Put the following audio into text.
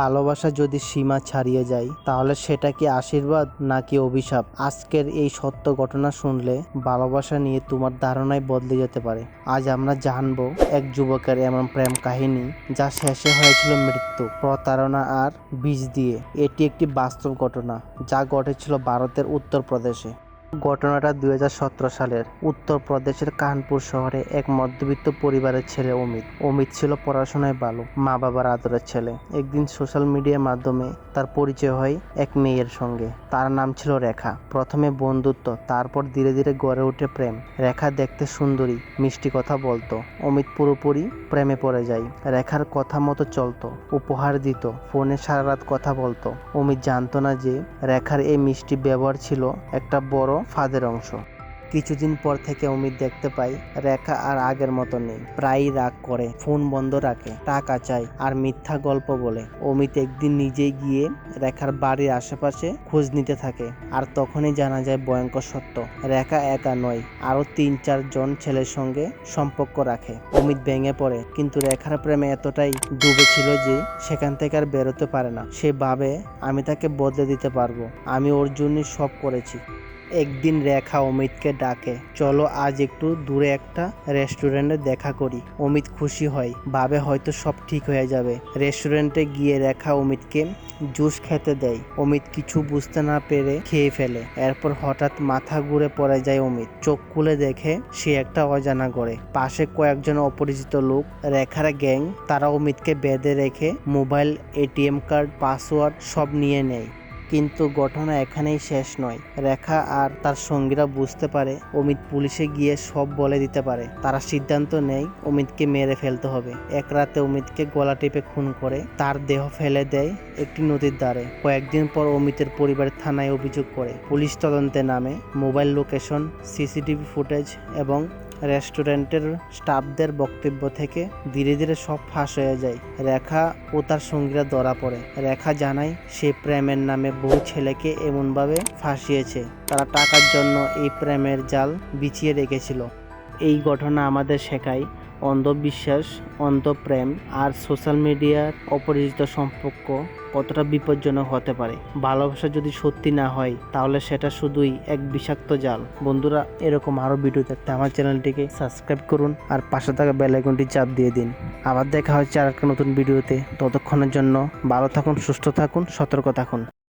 ভালোবাসা যদি সীমা ছাড়িয়ে যায়, তাহলে সেটা কি আশীর্বাদ নাকি অভিশাপ? আজকের এই সত্য ঘটনা শুনলে ভালোবাসা নিয়ে তোমার ধারণাই বদলে যেতে পারে। আজ আমরা জানব এক যুবকের এমন প্রেম কাহিনী যা শেষে হয়েছিল মৃত্যু, প্রতারণা আর বিষ দিয়ে। এটি একটি বাস্তব ঘটনা যা ঘটেছিল ভারতের উত্তরপ্রদেশে। ঘটনাটা দুই হাজার সতেরো সালের উত্তরপ্রদেশের কানপুর শহরে এক মধ্যবিত্ত পরিবারের ছেলে অমিত। অমিত ছিল পড়াশোনায় ভালো, মা বাবার আদরের ছেলে। একদিন সোশ্যাল মিডিয়ার মাধ্যমে তার পরিচয় হয় এক মেয়ের সঙ্গে। তার নাম ছিল রেখা। প্রথমে বন্ধুত্ব, তারপর ধীরে ধীরে গড়ে ওঠে প্রেম। রেখা দেখতে সুন্দরী, মিষ্টি কথা বলতো। অমিত পুরোপুরি প্রেমে পড়ে যায়। রেখার কথা মতো চলতো, উপহার দিত, ফোনে সারা রাত কথা বলতো। অমিত জানতো না যে রেখার এই মিষ্টি ব্যবহার ছিল একটা বড় ফাঁদের অংশ। কিছুদিন পর থেকে অমিত দেখতে পাই রেখা আর আগের মতো নেই। প্রায়ই রাগ করে, ফোন বন্ধ রাখে, টাকা চায় আর মিথ্যা গল্প বলে। অমিত একদিন নিজেই গিয়ে রেখার বাড়ির আশেপাশে খোঁজ নিতে থাকে আর তখনই জানা যায় ভয়ঙ্কর সত্য। রেখা একা নয়, আরও তিন চার জন ছেলের সঙ্গে সম্পর্ক রাখে। অমিত ভেঙে পড়ে, কিন্তু রেখার প্রেমে এতটাই ডুবে ছিল যে সেখান থেকে আর বেরোতে পারে না। সে ভাবে, আমি তাকে বদলে দিতে পারব। আমি ওর জন্যই সব করেছি। একদিন রেখা অমিতকে ডাকে, চলো আজ একটু দূরে একটা রেস্টুরেন্টে দেখা করি। অমিত খুশি হয়, ভাবে হয়তো সব ঠিক হয়ে যাবে। রেস্টুরেন্টে গিয়ে রেখা অমিতকে জুস খেতে দেয়। অমিত কিছু বুঝতে না পেরে খেয়ে ফেলে। এরপর হঠাৎ মাথা ঘুরে পড়ে যায় অমিত। চোখ খুলে দেখে সে একটা অজানা করে পাশে কয়েকজন অপরিচিত লোক, রেখার গ্যাং, তারা অমিতকে বেঁধে রেখে মোবাইল, এটিএম কার্ড, পাসওয়ার্ড সব নিয়ে নেয়। কিন্তু ঘটনা এখানেই শেষ নয়। রেখা আর তার সঙ্গীরা বুঝতে পারে, অমিত পুলিশে গিয়ে সব বলে দিতে পারে। তারা সিদ্ধান্ত নেয়, অমিতকে মেরে ফেলতে হবে। এক রাতে অমিতকে গলা টিপে খুন করে, তার দেহ ফেলে দেয় একটি নদীর ধারে। কয়েকদিন পর অমিতের পরিবার থানায় অভিযোগ করে। পুলিশ তদন্তে নামে, মোবাইল লোকেশন, সিসিটিভি ফুটেজ এবং রেস্টুরেন্টের স্টাফদের বক্তব্য থেকে ধীরে ধীরে সব ফাঁস হয়ে যায়। রেখা ও তার সঙ্গীরা ধরা পড়ে। রেখা জানায়, সে প্রেমের নামে বহু ছেলেকে এমনভাবে ফাঁসিয়েছে। তারা টাকার জন্য এই প্রেমের জাল বিছিয়ে রেখেছিল। এই ঘটনা আমাদের শেখায় অন্ধবিশ্বাস, অন্ধপ্রেম আর সোশ্যাল মিডিয়ার অপরিচিত সম্পর্ক কতটা বিপজ্জনক হতে পারে? ভালোবাসা যদি সত্যি না হয়, তাহলে সেটা শুধুই এক বিষাক্ত জাল। বন্ধুরা, এরকম আরও ভিডিও দেখতে আমার চ্যানেলটিকে সাবস্ক্রাইব করুন আর পাশে থাকা বেল আইকনটি চাপ দিয়ে দিন। আবার দেখা হচ্ছে আর একটা নতুন ভিডিওতে ততক্ষণের জন্য ভালো থাকুন, সুস্থ থাকুন, সতর্ক থাকুন।